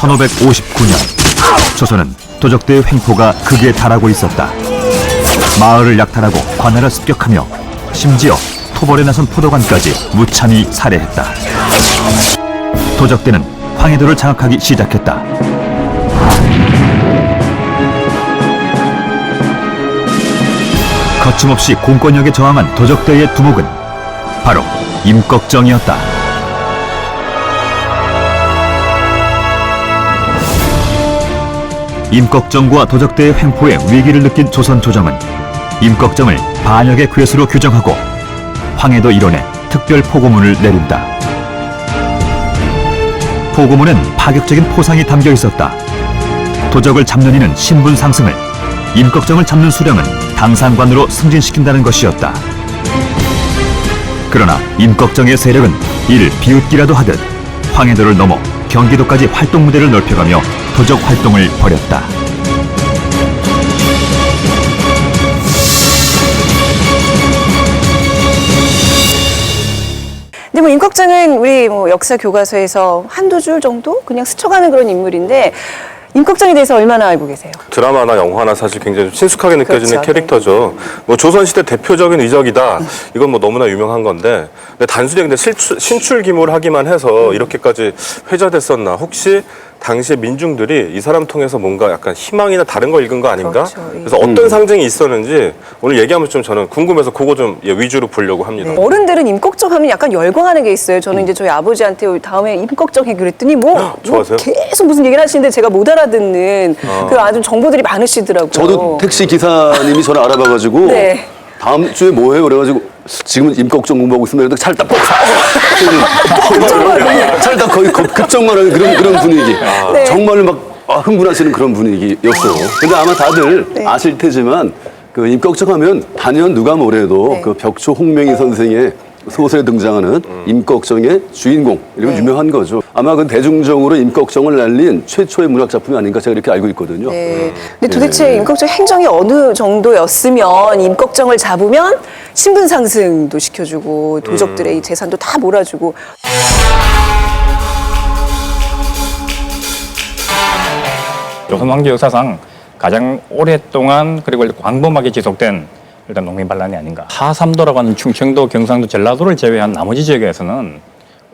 1559년 조선은 도적대의 횡포가 극에 달하고 있었다. 마을을 약탈하고 관할을 습격하며 심지어 토벌에 나선 포도관까지 무참히 살해했다. 도적대는 황해도를 장악하기 시작했다. 거침없이 공권력에 저항한 도적대의 두목은 바로 임꺽정이었다. 임꺽정과 도적대의 횡포에 위기를 느낀 조선 조정은 임꺽정을 반역의 괴수로 규정하고 황해도 일원에 특별 포고문을 내린다. 포고문엔 파격적인 포상이 담겨 있었다. 도적을 잡는 이는 신분 상승을, 임꺽정을 잡는 수령은 당상관으로 승진시킨다는 것이었다. 그러나 임꺽정의 세력은 이를 비웃기라도 하듯 황해도를 넘어 경기도까지 활동 무대를 넓혀가며 도적 활동을 벌였다. 근데 뭐 임꺽정은 우리 뭐 역사 교과서에서 한두 줄 정도 그냥 스쳐가는 그런 인물인데 임꺽정에 대해서 얼마나 알고 계세요? 드라마나 영화나 사실 굉장히 좀 친숙하게 느껴지는 그렇죠. 캐릭터죠. 뭐 조선시대 대표적인 의적이다. 이건 뭐 너무나 유명한 건데. 근데 단순히 근데 실출, 신출기물 하기만 해서 이렇게까지 회자됐었나. 혹시 당시에 민중들이 이 사람 통해서 뭔가 약간 희망이나 다른 걸 읽은 거 아닌가? 그렇죠. 그래서 어떤 상징이 있었는지 오늘 얘기하면 좀 저는 궁금해서 그거 좀 예, 위주로 보려고 합니다. 어른들은 임꺽정 하면 약간 열광하는 게 있어요. 저는 이제 저희 아버지한테 다음에 임꺽정 해 그랬더니 뭐, 뭐 좋아하세요? 계속 무슨 얘기를 하시는데 제가 못 알아듣는 그 아주 정보들이 많으시더라고요. 저도 택시 기사님이 저를 알아봐가지고 네. 다음 주에 뭐 해요? 그래가지고 지금은 임꺽정 공부하고 있습니다. 그래도 찰떡 뻑 찰떡 거의 급- 급정말하는 그런 그런 분위기. 네. 정말로 막 아, 흥분하시는 그런 분위기였어요. 근데 아마 다들 네. 아실 테지만 그 임꺽정 하면 단연 누가 뭐래도 네. 그 벽초 홍명희 선생의 소설에 등장하는 임꺽정의 주인공 이런 네. 유명한 거죠. 아마 그 대중적으로 임꺽정을 날린 최초의 문학 작품이 아닌가 제가 이렇게 알고 있거든요. 네. 근데 도대체 네. 임꺽정 행정이 어느 정도였으면 임꺽정을 잡으면 신분 상승도 시켜주고 도적들의 이 재산도 다 몰아주고 조선 왕조 역사상 가장 오랫동안 그리고 광범하게 지속된 일단 농민 반란이 아닌가. 하삼도라고 하는 충청도, 경상도, 전라도를 제외한 나머지 지역에서는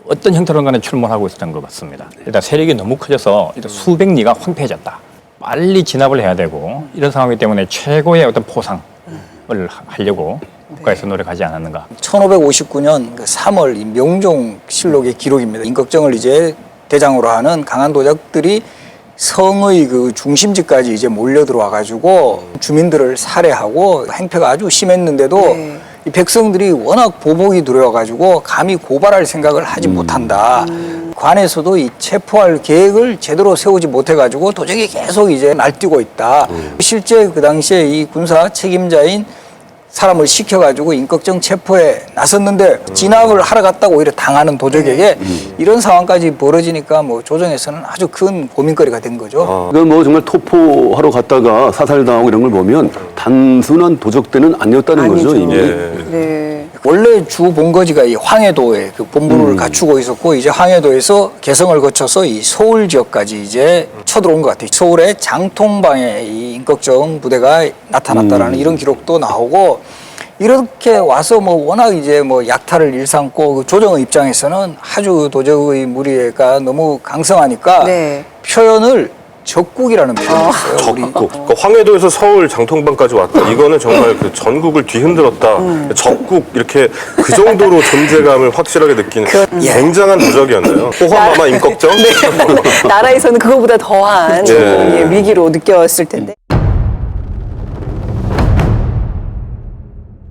어떤 형태로 간에 출몰하고 있었던 것 같습니다. 일단 세력이 너무 커져서 일단 수백 리가 황폐해졌다. 빨리 진압을 해야 되고 이런 상황이기 때문에 최고의 어떤 포상을 하- 하려고 국가에서 노력하지 않았는가. 1559년 그 3월 이 명종 실록의 기록입니다. 임꺽정을 이제 대장으로 하는 강한 도적들이 성의 그 중심지까지 이제 몰려 들어와 가지고 주민들을 살해하고 행패가 아주 심했는데도 네. 이 백성들이 워낙 보복이 두려워 가지고 감히 고발할 생각을 하지 못한다. 관에서도 이 체포할 계획을 제대로 세우지 못해 가지고 도적이 계속 이제 날뛰고 있다. 실제 그 당시에 이 군사 책임자인 사람을 시켜가지고 인격정 체포에 나섰는데 진압을 하러 갔다고 오히려 당하는 도적에게 이런 상황까지 벌어지니까 뭐 조정에서는 아주 큰 고민거리가 된 거죠. 그건 뭐 정말 토포하러 갔다가 사살당하고 이런 걸 보면 단순한 도적대는 아니었다는 거죠 아니죠. 이미. 예. 네. 원래 주 본거지가 이 황해도에 그 본부를 갖추고 있었고 이제 황해도에서 개성을 거쳐서 이 서울 지역까지 이제 쳐들어온 것 같아요. 서울의 장통방에 이 인격정 부대가 나타났다라는 이런 기록도 나오고 이렇게 와서 뭐 워낙 이제 뭐 약탈을 일삼고 그 조정의 입장에서는 아주 도적의 무리가 너무 강성하니까 네. 표현을 적국이라는 표현을 써요. 우리 적국. 그러니까 황해도에서 서울 장통방까지 왔다. 이거는 정말 그 전국을 뒤흔들었다. 적국 이렇게 그 정도로 존재감을 확실하게 느끼는 굉장한 도적이었네요. 호화마마 임꺽정. 나라에서는 그거보다 더한 예. 예, 위기로 느꼈을 텐데.